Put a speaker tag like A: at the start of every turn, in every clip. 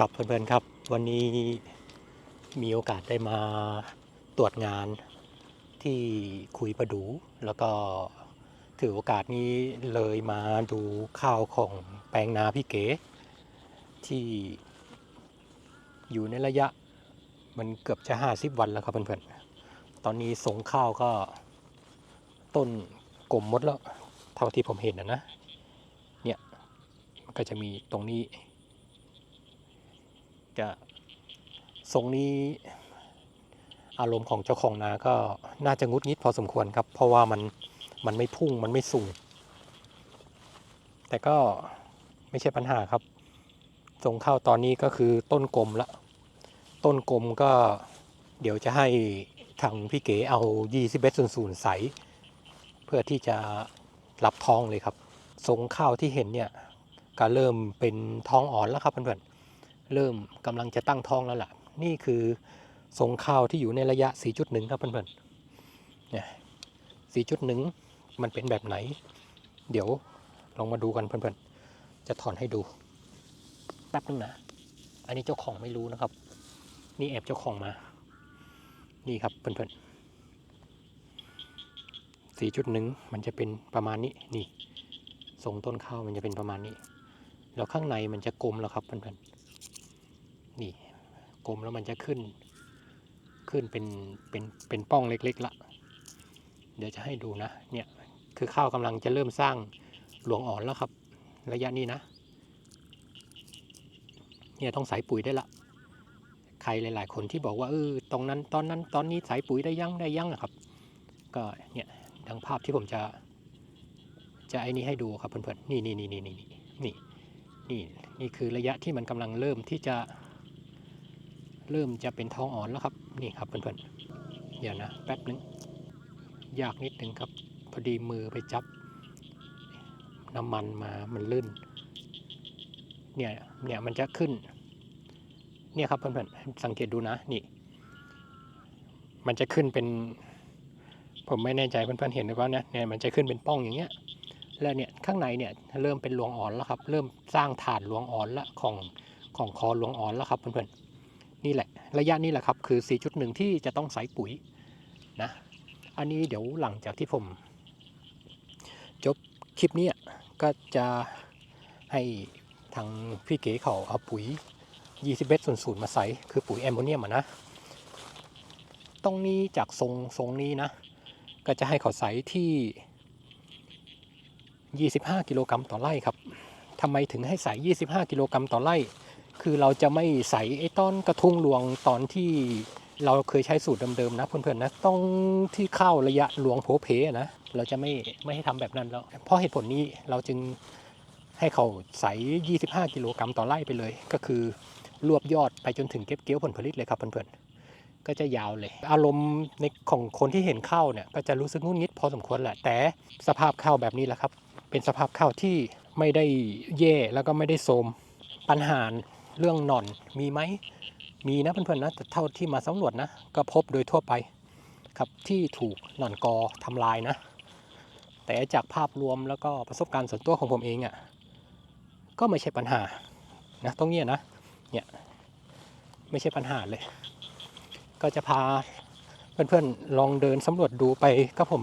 A: ครับเพื่อนๆครับ วันนี้มีโอกาสได้มาตรวจงานที่คุยประดู แล้วก็ถือโอกาสนี้เลยมาดูข้าวของแปลงนาพี่เก๋ ที่อยู่ในระยะมันเกือบจะ50วันแล้วครับเพื่อนๆ ตอนนี้สงข้าวก็ต้นกลมมดแล้ว เท่าที่ผมเห็นนะนะ เนี่ยมันก็จะมีตรงนี้ จะทรงนี้อารมณ์ของเจ้าของนาก็น่าจะงุดงิดพอสมควรครับ เพราะว่ามันมันไม่พุ่งมันไม่สูง แต่ก็ไม่ใช่ปัญหาครับทรงข้าวตอนนี้ก็คือต้นกลมละ ต้นกลมก็เดี๋ยวจะให้ทางพี่เก๋เอา 21ส่วนศูนใส เพื่อที่จะรับท้องเลยครับทรงข้าวที่เห็นเนี่ยก็เริ่มเป็นท้องอ่อนแล้วครับเพื่อนๆ เริ่มกำลังจะตั้งท้องแล้วล่ะ นี่คือทรงข้าวที่อยู่ในระยะ 4.1 ครับเพื่อนๆเนี่ย4.1 มันเป็นแบบไหน เดี๋ยวลองมาดูกันเพื่อนๆ จะถอนให้ดู แป๊บนึงนะ อันนี้เจ้าของไม่รู้นะครับ นี่แอบเจ้าของมา นี่ครับเพื่อนๆ4.1มันจะเป็นประมาณนี้นี่ทรงต้นข้าวมันจะเป็นประมาณนี้ แล้วข้างในมันจะกลมแล้วครับเพื่อนๆ นี่กลมแล้วมันจะขึ้น ขึ้นเป็นเป็นเป็นป้องเล็กๆละเดี๋ยวจะให้ดูนะ เนี่ยคือข้าวกำลังจะเริ่มสร้างหลวงอ่อนแล้วครับ ระยะนี้นะ เนี่ยต้องใส่ปุ๋ยได้ละ ใครหลาย ๆ คนที่บอกว่าเออตรงนั้นตอนนั้นตอนนี้ใส่ปุ๋ยได้ยังได้ยังนะครับ ก็เนี่ยดังภาพที่ผมจะ จะไอ้นี้ให้ดูครับเพื่อนๆนี่นี่นี่นี่นี่นี่นี่นี่นี่คือระยะที่มันกำลังเริ่มที่จะ เริ่มจะเป็นท้องอ่อนแล้วครับ นี่ครับเพื่อนๆ เดี๋ยวนะแป๊บนึง ยากนิดนึงครับ พอดีมือไปจับ น้ำมันมา มันลื่น เนี่ย เนี่ยมันจะขึ้น เนี่ยครับเพื่อนๆ สังเกตดูนะ นี่ มันจะขึ้นเป็น ผมไม่แน่ใจเพื่อนๆ เห็นหรือเปล่านี่ยเนี่ยมันจะขึ้นเป็นป้องอย่างเงี้ย แล้วเนี่ยข้างในเนี่ยเริ่มเป็นรวงอ่อนแล้วครับ เริ่มสร้างฐานรวงอ่อนละของของคอรวงอ่อนแล้วครับเพื่อนๆ นี่แหละ ระยะนี้แหละครับ คือ 4.1 ที่จะต้องใส่ปุ๋ยนะ อันนี้เดี๋ยวหลังจากที่ผม จบคลิปนี้ก็จะให้ทางพี่เก๋เขาเอาปุ๋ย 21ส่วนศูนย์มาใส่คือปุ๋ยแอมโมเนียมนะ ตรงนี้จากทรงทรงนี้นะ ก็จะให้เขาใส่ที่ 25 กิโลกรัมต่อไร่ครับทำไมถึงให้ใส่ 25 กิโลกรัมต่อไร่ คือเราจะไม่ใส่ไอ้ต้นกระทุ้งรวงตอนที่เราเคยใช้สูตรเดิมๆนะเพื่อนๆนะต้องที่เข้าระยะหลวงโผเพนะเราจะไม่ไม่ให้ทำแบบนั้นแล้วเพราะเหตุผลนี้เราจึงให้เขาใส่ 25 กิโลกรัมต่อไร่ไปเลย ก็คือรวบยอดไปจนถึงเก็บเกี่ยวผลผลิตเลยครับเพื่อนๆก็จะยาวเลย อารมณ์ในของคนที่เห็นข้าวเนี่ยก็จะรู้สึกงุนงิดพอสมควรแหละ แต่สภาพข้าวแบบนี้แหละครับ เป็นสภาพข้าวที่ไม่ได้แย่แล้วก็ไม่ได้โทมปัญหา เรื่องหนอนมีไหมมีนะเพื่อนๆนะแต่เท่าที่มาสำรวจนะ ก็พบโดยทั่วไปครับที่ถูกหนอนกอทำลายนะ แต่จากภาพรวมแล้วก็ประสบการณ์ส่วนตัวของผมเองอะ่ะก็ไม่ใช่ปัญหานะตรงเนี้ยนะเนี่ยไม่ใช่ปัญหาเลย ก็จะพาเพื่อนๆลองเดินสำรวจดูไปกับผม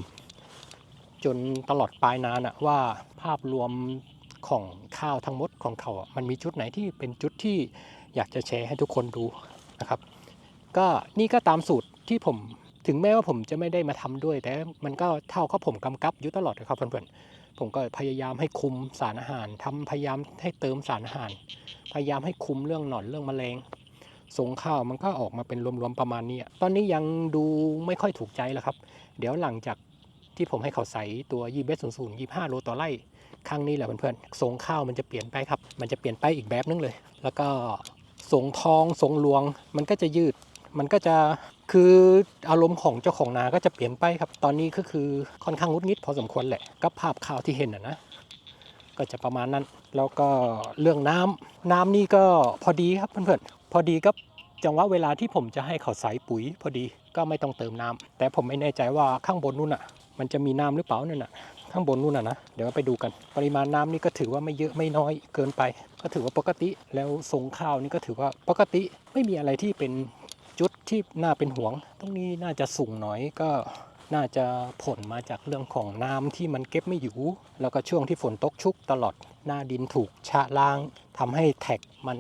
A: จนตลอดปลายนานอะว่าภาพรวม ของข้าวทั้งหมดของเขาอะมันมีจุดไหนที่เป็นจุดที่อยากจะแชร์ให้ทุกคนดูนะครับ ก็นี่ก็ตามสูตรที่ผมถึงแม้ว่าผมจะไม่ได้มาทำด้วย แต่มันก็เท่ากับผมกำกับอยู่ตลอดครับเพื่อนๆผมก็พยายามให้คุมสารอาหารทำพยายามให้เติมสารอาหาร พยายามให้คุมเรื่องหนอนเรื่องแมลงสงข้าวมันก็ออกมาเป็นรวมๆประมาณนี้ ตอนนี้ยังดูไม่ค่อยถูกใจแล้วครับ เดี๋ยวหลังจากที่ผมให้เขาใส่ตัวยีเบสศูนย์ศูนย์ยี่ห้าโลต่อไร่ ครั้งนี้แหละเพื่อนๆทรงข้าวมันจะเปลี่ยนไปครับ มันจะเปลี่ยนไปอีกแบบนึงเลย แล้วก็ทรงทองทรงรวง มันก็จะยืด มันก็จะคืออารมณ์ของเจ้าของนาก็จะเปลี่ยนไปครับ ตอนนี้ก็คือค่อนข้างงุดงิดพอสมควรแหละกับภาพข่าวที่เห็นนะนะก็จะประมาณนั้น แล้วก็เรื่องน้ำน้ำนี่ก็พอดีครับเพื่อนๆพอดีกับจังหวะเวลาที่ผมจะให้เขาใส่ปุ๋ยพอดีก็ไม่ต้องเติมน้ำแต่ผมไม่แน่ใจว่าข้างบนนู่นอะ มันจะมีน้ำหรือเปล่านั่นน่ะ ข้างบนนู่นน่ะนะ เดี๋ยวไปดูกัน ปริมาณน้ำนี่ก็ถือว่าไม่เยอะไม่น้อยเกินไป ก็ถือว่าปกติ แล้วทรงข้าวนี่ก็ถือว่าปกติไม่มีอะไรที่เป็นจุดที่น่าเป็นห่วง ตรงนี้น่าจะสูงหน่อยก็น่าจะผลมาจากเรื่องของน้ำที่มันเก็บไม่อยู่ แล้วก็ช่วงที่ฝนตกชุกตลอด หน้าดินถูกชะล้างทำให้แท็กมัน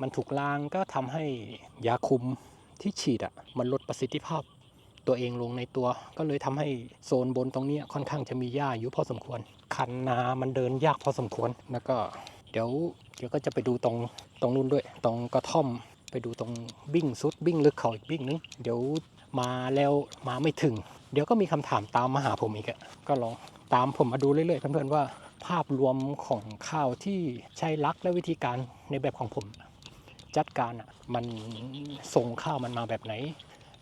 A: มันถูกล้างก็ทำให้ยาคุมที่ฉีดอะมันลดประสิทธิภาพ ตัวเองลงในตัว ก็เลยทำให้โซนบนตรงนี้ค่อนข้างจะมีหญ้าอยู่พอสมควร คันนามันเดินยากพอสมควรแล้วก็เดี๋ยวเดี๋ยวก็จะไปดูตรงตรงนู้นด้วย ตรงกระท่อมไปดูตรงบิ้งสุดบิ้งลึกเขาอีกบิ้งนึงเดี๋ยวมาแล้วมาไม่ถึง เดี๋ยวก็มีคำถามตามมาหาผมอีกอะก็ลองตามผมมาดูเรื่อยๆเพื่อนๆว่าภาพรวมของข้าวที่ใช้ลักและวิธีการในแบบของผม จัดการอะมันส่งข้าวมันมาแบบไหน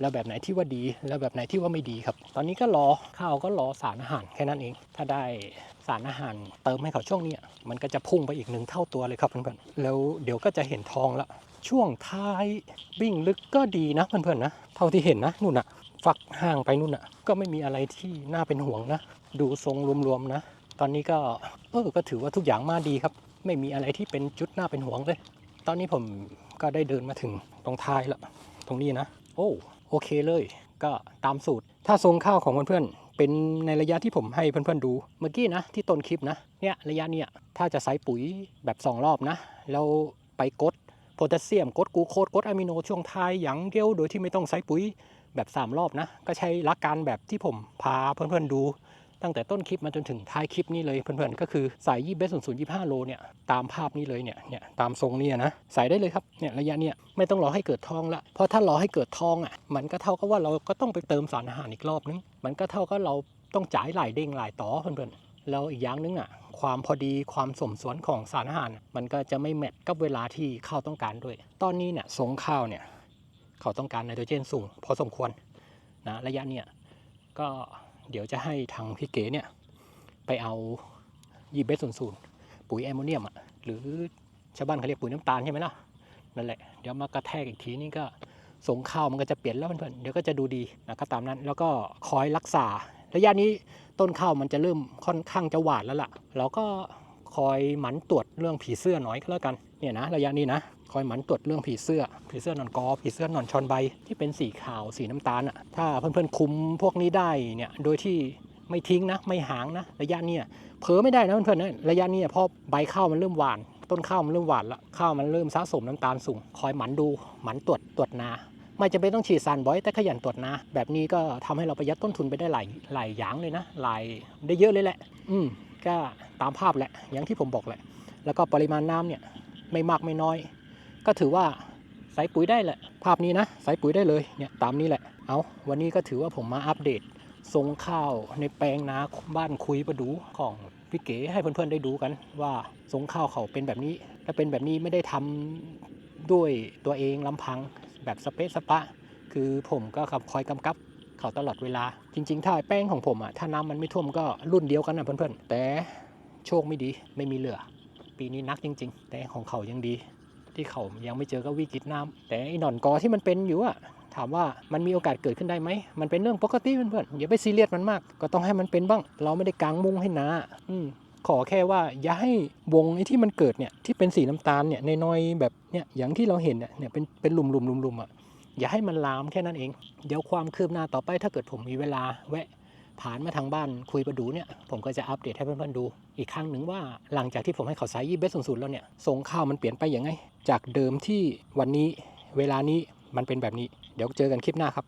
A: แล้วแบบไหนที่ว่าดี แล้วแบบไหนที่ว่าไม่ดีครับ ตอนนี้ก็รอข้าวก็รอสารอาหารแค่นั้นเอง ถ้าได้สารอาหารเติมให้เขาช่วงนี้มันก็จะพุ่งไปอีกหนึ่งเท่าตัวเลยครับเพื่อนๆแล้วเดี๋ยวก็จะเห็นทองละช่วงท้ายวิ่งลึกก็ดีนะเพื่อนๆนะเท่าที่เห็นนะนู่นน่ะฝักห่างไปนู่นน่ะก็ไม่มีอะไรที่น่าเป็นห่วงนะ ดูทรงรวมๆนะ ตอนนี้ก็เออก็ถือว่าทุกอย่างมาดีครับ ไม่มีอะไรที่เป็นจุดน่าเป็นห่วงเลย ตอนนี้ผมก็ได้เดินมาถึงตรงท้ายแล้วตรงนี้นะ โอ้ โอเคเลย ก็ตามสูตร ถ้าทรงข้าวของเพื่อนๆเป็นในระยะที่ผมให้เพื่อนๆดูเมื่อกี้นะที่ต้นคลิปนะเนี่ยระยะเนี่ยถ้าจะใส่ปุ๋ยแบบ 2 รอบนะแล้วไปกดโพแทสเซียมกดกูโคดกดอะมิโนช่วงท้ายอย่างเดียวโดยที่ไม่ต้องใส่ปุ๋ยแบบ 3 รอบนะ ก็ใช้หลักการแบบที่ผมพาเพื่อนๆดู ตั้งแต่ต้นคลิปมาจนถึงท้ายคลิปนี้เลยเพื่อนๆก็คือใส่ยี่เบสศูนย์ศูนย์ยี่ห้าโลเนี่ยตามภาพนี้เลยเนี่ยเนี่ยตามทรงเนี่ยนะใส่ได้เลยครับเนี่ยระยะเนี่ยไม่ต้องรอให้เกิดทองละเพราะถ้ารอให้เกิดทองอะมันก็เท่ากับว่าเราก็ต้องไปเติมสารอาหารอีกรอบนึงมันก็เท่ากับเราต้องจ่ายหลายเด้งหลายต่อเพื่อนๆแล้วอีกอย่างนึงอะความพอดีความสมส่วนของสารอาหาร มันก็จะไม่แมทกับเวลาที่ข้าวต้องการด้วย ตอนนี้เนี่ยทรงข้าวเนี่ยเขาต้องการไนโตรเจนสูง พอสมควรนะระยะเนี่ยก็ เดี๋ยวจะให้ทางพี่เก๋เนี่ย ไปเอายีเบสศูนย์ศูนย์ปุ๋ยแอมโมเนียมอะหรือชาวบ้านเขาเรียกปุ๋ยน้ำตาลใช่ไหมล่ะนั่นแหละเดี๋ยวมากระแทกอีกทีนี่ก็สงข้าวมันก็จะเปลี่ยนแล้วเพื่อนๆเดี๋ยวก็จะดูดีนะก็ตามนั้น แล้วก็คอยรักษา ระยะนี้ต้นข้าวมันจะเริ่มค่อนข้างจะหวานแล้วล่ะเราก็คอยหมันตรวจเรื่องผีเสื้อหน่อยก็แล้วกันเนี่ยนะระยะนี้นะ คอยหมันตรวจเรื่องผีเสื้อ ผีเสื้อนอนกอผีเสื้อนอนชอนใบที่เป็นสีขาวสีน้ำตาลอะถ้าเพื่อนๆคุมพวกนี้ได้เนี่ยโดยที่ไม่ทิ้งนะ ไม่หางนะ ระยะเนี้ยเผลอไม่ได้นะเพื่อนๆนะระยะเนี้ยพอใบข้าวมันเริ่มหวาน ต้นข้าวมันเริ่มหวานละข้าวมันเริ่มสะสมน้ำตาลสูง คอยหมันดูหมันตรวจตรวจนาไม่จำเป็นต้องฉีดสารบอยแต่ขยันตรวจนาแบบนี้ก็ทำให้เราประหยัดต้นทุนไปได้หลายหลายอย่างเลยนะหลายได้เยอะเลยแหละ อืมก็ตามภาพแหละอย่างที่ผมบอกแหละ แล้วก็ปริมาณน้ำเนี่ยไม่มากไม่น้อย ก็ถือว่าใส่ปุ๋ยได้แหละ ภาพนี้นะใส่ปุ๋ยได้เลยเนี่ยตามนี้แหละ เอาวันนี้ก็ถือว่าผมมาอัปเดตทรงข้าวในแปลงนาบ้านคุยประดูของพี่เก๋ให้เพื่อนๆได้ดูกันว่าทรงข้าวเขาเป็นแบบนี้และเป็นแบบนี้ไม่ได้ทำด้วยตัวเองลำพังแบบสเปซสปะ คือผมก็ขับคอยกำกับเขาตลอดเวลา จริงๆ ถ้าแป้งของผมอะถ้าน้ำมันไม่ท่วมก็รุ่นเดียวกันนะเพื่อนๆ แต่โชคไม่ดีไม่มีเหลือ ปีนี้นักจริง ๆ แต่ของเขายังดี ที่เขายังไม่เจอกับวิกฤตน้ำแต่ไอ้หนอนกอที่มันเป็นอยู่อะถามว่ามันมีโอกาสเกิดขึ้นได้ไหม มันเป็นเรื่องปกติเพื่อนๆอย่าไปซีเรียสมันมาก ก็ต้องให้มันเป็นบ้าง เราไม่ได้กางมุ้งให้นาอืมขอแค่ว่าอย่าให้วงไอ้ที่มันเกิดเนี่ยที่เป็นสีน้ำตาลเนี่ยในน้อยๆแบบเนี่ยอย่างที่เราเห็นเนี่ยเนี่ยเป็นเป็นหลุมๆลุมๆอะอย่าให้มันลามแค่นั้นเอง เดี๋ยวความคืบหน้าต่อไปถ้าเกิดผมมีเวลาแวะ ผ่านมาทางบ้านคุยประดูเนี่ยผมก็จะอัปเดตให้เพื่อนๆดู อีกครั้งหนึ่งว่าหลังจากที่ผมให้เขาใช้ยี่เบสศูนย์แล้วเนี่ยทรงข้าวมันเปลี่ยนไปยังไง จากเดิมที่วันนี้เวลานี้มันเป็นแบบนี้ เดี๋ยวเจอกันคลิปหน้าครับ